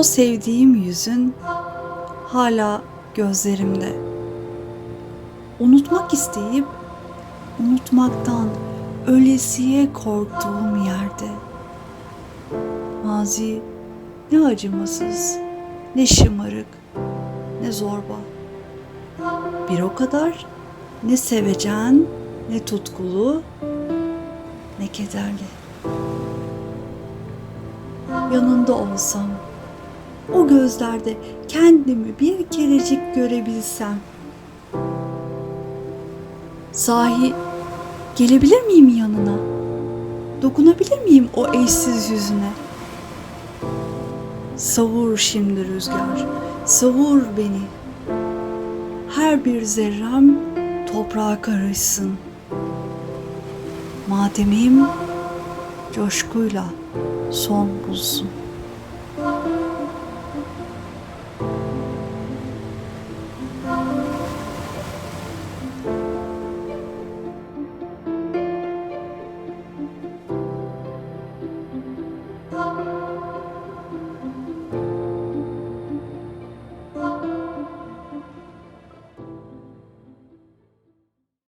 O sevdiğim yüzün hala gözlerimde. Unutmak isteyip unutmaktan ölesiye korktuğum yerde. Mazi ne acımasız, ne şımarık, ne zorba. Bir o kadar ne sevecen, ne tutkulu, ne kederli. Yanında olsam, o gözlerde kendimi bir kerecik görebilsem. Sahi gelebilir miyim yanına? Dokunabilir miyim o eşsiz yüzüne? Savur şimdi rüzgar, savur beni. Her bir zerrem toprağa karışsın. Matemim coşkuyla son bulsun.